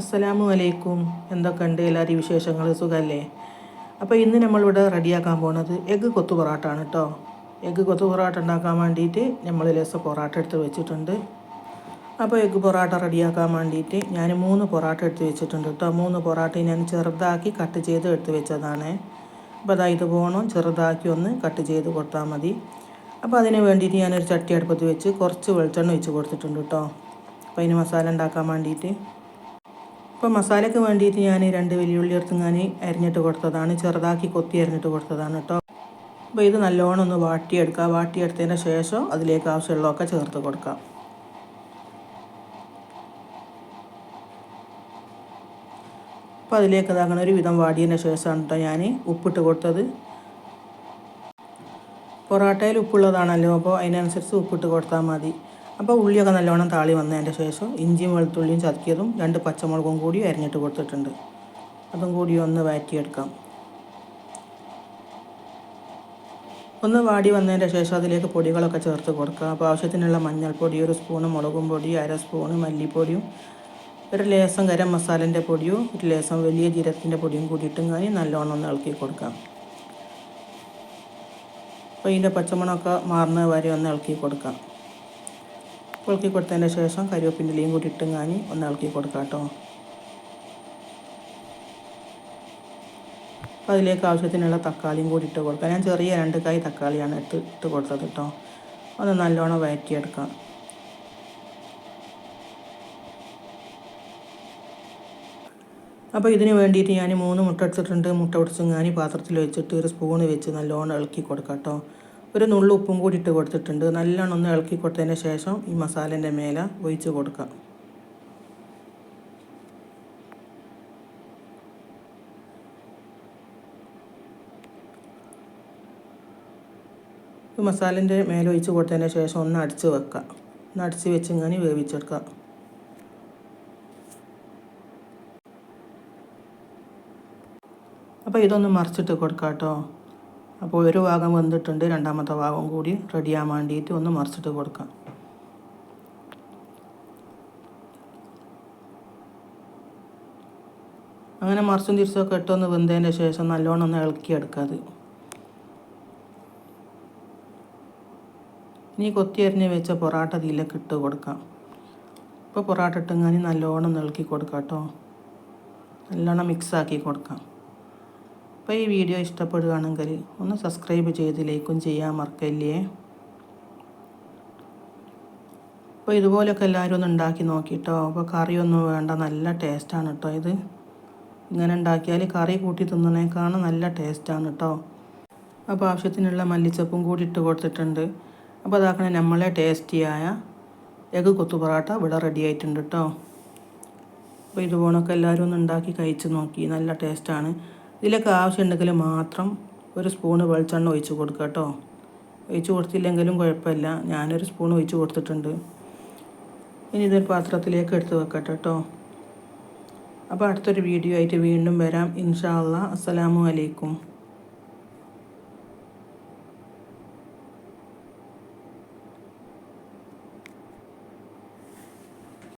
അസ്സലാമു അലൈക്കും. എന്തൊക്കെയുണ്ട് എല്ലാവരും വിശേഷങ്ങൾ? സുഖമല്ലേ അപ്പോൾ ഇന്ന് നമ്മളിവിടെ റെഡിയാക്കാൻ പോകുന്നത് എഗ്ഗ് കൊത്തു പൊറാട്ട ആണ് കേട്ടോ എഗ്ഗ് കൊത്തു പൊറാട്ട ഉണ്ടാക്കാൻ വേണ്ടിയിട്ട് നമ്മൾ ലേസ പൊറാട്ട എടുത്ത് വെച്ചിട്ടുണ്ട്. അപ്പോൾ എഗ്ഗ് പൊറാട്ട റെഡിയാക്കാൻ വേണ്ടിയിട്ട് ഞാൻ മൂന്ന് പൊറാട്ട എടുത്ത് വെച്ചിട്ടുണ്ട് കേട്ടോ മൂന്ന് പൊറാട്ട ഞാൻ ചെറുതാക്കി കട്ട് ചെയ്ത് എടുത്ത് വെച്ചതാണ്. അപ്പോൾ അതാ ഇത് പോകണം ചെറുതാക്കി ഒന്ന് കട്ട് ചെയ്ത് കൊടുത്താൽ മതി. അപ്പോൾ അതിന് വേണ്ടിയിട്ട് ഞാനൊരു ചട്ടി അടുപ്പത്ത് വെച്ച് കുറച്ച് വെളിച്ചെണ്ണ ഒഴിച്ച് കൊടുത്തിട്ടുണ്ട് കേട്ടോ അപ്പോൾ അതിന് മസാല ഉണ്ടാക്കാൻ വേണ്ടിയിട്ട് അപ്പോൾ മസാലയ്ക്ക് വേണ്ടിയിട്ട് ഞാൻ രണ്ട് വെല്ലുള്ളി എടുത്ത് ഞാൻ അരിഞ്ഞിട്ട് കൊടുത്തതാണ്. ചെറുതാക്കി കൊത്തി അരിഞ്ഞിട്ട് കൊടുത്തതാണ് കേട്ടോ അപ്പോൾ ഇത് നല്ലോണം ഒന്ന് വാട്ടിയെടുക്കുക. വാട്ടിയെടുത്തതിന് ശേഷം അതിലേക്ക് ആവശ്യമുള്ളതൊക്കെ ചേർത്ത് കൊടുക്കാം. അപ്പോൾ അതിലേക്ക് ഇതാകണ ഒരു വിധം വാടിയതിന് ശേഷമാണ് കേട്ടോ ഞാൻ ഉപ്പിട്ട് കൊടുത്തത്. പൊറോട്ടയിൽ ഉപ്പുള്ളതാണല്ലോ. അപ്പോൾ അതിനനുസരിച്ച് ഉപ്പിട്ട് കൊടുത്താൽ മതി. അപ്പോൾ ഉള്ളിയൊക്കെ നല്ലോണം താളി വന്നതിന്റെ ശേഷം ഇഞ്ചിയും വെളുത്തുള്ളിയും ചതക്കിയതും രണ്ട് പച്ചമുളകും കൂടി അരിഞ്ഞിട്ട് കൊടുത്തിട്ടുണ്ട്. അതും കൂടി ഒന്ന് വഴറ്റിയെടുക്കാം. ഒന്ന് വാടി വന്നതിന്റെ ശേഷം അതിലേക്ക് പൊടികളൊക്കെ ചേർത്ത് കൊടുക്കുക അപ്പോൾ ആവശ്യത്തിനുള്ള മഞ്ഞൾപ്പൊടി ഒരു സ്പൂണ് മുളകും പൊടി അര സ്പൂണ് മല്ലിപ്പൊടിയും ഒരു ലേസം ഗരം മസാലന്റെ പൊടിയും ഒരു ലേസം വലിയ ജീരത്തിന്റെ പൊടിയും കൂടിയിട്ടും കഴിഞ്ഞ് നല്ലോണം ഒന്ന് ഇളക്കി കൊടുക്കാം. അപ്പോൾ ഇതിന്റെ പച്ചമുളകൊക്കെ മാറുന്ന വരെ ഒന്ന് ഇളക്കി കൊടുക്കാം. ഇളക്കി കൊടുത്തതിന്റെ ശേഷം കരിവേപ്പിന്റെ ഇലയും കൂടി ഇട്ടും കാഞ്ഞ് ഒന്ന് ഇളക്കി കൊടുക്കാം കേട്ടോ. അപ്പോൾ അതിലേക്ക് ആവശ്യത്തിനുള്ള തക്കാളിയും കൂടി ഇട്ട് കൊടുക്കാം. ഞാൻ ചെറിയ രണ്ട് കായ് തക്കാളിയാണ് ഇട്ട് ഇട്ട് കൊടുത്തത് കേട്ടോ. ഒന്ന് നല്ലോണം വഴറ്റിയെടുക്കാം അപ്പോൾ ഇതിന് വേണ്ടിയിട്ട് ഞാൻ മൂന്ന് മുട്ട എടുത്തിട്ടുണ്ട്. മുട്ട പൊടിച്ചും ഞാൻ പാത്രത്തിൽ വെച്ചിട്ട് ഒരു സ്പൂണ് വെച്ച് നല്ലോണം ഇളക്കി കൊടുക്കാം കേട്ടോ. ഒരു നുള്ളു ഉപ്പും കൂടി ഇട്ട് കൊടുത്തിട്ടുണ്ട്. നല്ലോണം ഒന്ന് ഇളക്കി കൊടുത്തതിന് ശേഷം ഈ മസാലേന്റെ മേലെ ഒഴിച്ച് കൊടുക്കാം. ഈ മസാലേന്റെ മേലെ ഒഴിച്ച് കൊടുത്തതിന് ശേഷം ഒന്ന് അടിച്ച് വെക്കാം. ഒന്ന് അടിച്ച് വെച്ച് ഇങ്ങനെ വേവിച്ചെടുക്കാം. അപ്പോൾ ഇതൊന്ന് മറിച്ചിട്ട് കൊടുക്കാം കേട്ടോ അപ്പോൾ ഒരു ഭാഗം വെന്തിട്ടുണ്ട് രണ്ടാമത്തെ ഭാഗം കൂടി റെഡിയാകാൻ വേണ്ടിയിട്ട് ഒന്ന് മറിച്ചിട്ട് കൊടുക്കാം. അങ്ങനെ മറിച്ചും തിരിച്ചൊക്കെ ഇട്ടൊന്ന് വെന്തതിന്റെ ശേഷം നല്ലോണം ഒന്ന് ഇളക്കിയെടുക്കുക അത്. ഇനി കൊത്തി അരിഞ്ഞ് വെച്ച പൊറാട്ട ഇതിലേക്ക് ഇട്ട് കൊടുക്കാം. ഇപ്പോൾ പൊറാട്ട ഇട്ടെങ്കിൽ നല്ലോണം ഇളക്കി കൊടുക്കാം കേട്ടോ. നല്ലോണം മിക്സാക്കി കൊടുക്കാം. അപ്പോൾ ഈ വീഡിയോ ഇഷ്ടപ്പെടുകയാണെങ്കിൽ ഒന്ന് സബ്സ്ക്രൈബ് ചെയ്ത് ലൈക്കും ചെയ്യാൻ മറക്കല്ലേ? അപ്പോൾ ഇതുപോലെയൊക്കെ എല്ലാവരും ഒന്ന് ഉണ്ടാക്കി നോക്കിയിട്ടോ അപ്പോൾ കറിയൊന്നും വേണ്ട നല്ല ടേസ്റ്റാണ് കേട്ടോ ഇത്. ഇങ്ങനെ ഉണ്ടാക്കിയാൽ കറി കൂട്ടി തിന്നണേക്കാണ് നല്ല ടേസ്റ്റാണ് കേട്ടോ. അപ്പോൾ ആവശ്യത്തിനുള്ള മല്ലിച്ചപ്പും കൂടി ഇട്ട് കൊടുത്തിട്ടുണ്ട്. അപ്പോൾ അതാക്കണേ നമ്മളെ ടേസ്റ്റിയായ എഗ് കൊത്തു പൊറാട്ട ഇവിടെ റെഡി ആയിട്ടുണ്ട് കേട്ടോ. അപ്പോൾ ഇതുപോലൊക്കെ എല്ലാവരും ഒന്ന് ഉണ്ടാക്കി കഴിച്ച് നോക്കി. നല്ല ടേസ്റ്റാണ് ഇതിലൊക്കെ ആവശ്യമുണ്ടെങ്കിൽ മാത്രം ഒരു സ്പൂണ് വെളിച്ചെണ്ണ ഒഴിച്ച് കൊടുക്കുക കേട്ടോ. ഒഴിച്ച് കൊടുത്തില്ലെങ്കിലും കുഴപ്പമില്ല. ഞാനൊരു സ്പൂൺ ഒഴിച്ച് കൊടുത്തിട്ടുണ്ട്. ഇനി ഇതൊരു പാത്രത്തിലേക്ക് എടുത്ത് വെക്കട്ടെ കേട്ടോ. അപ്പോൾ അടുത്തൊരു വീഡിയോ ആയിട്ട് വീണ്ടും വരാം. ഇൻഷാ അല്ലാ അലൈക്കും.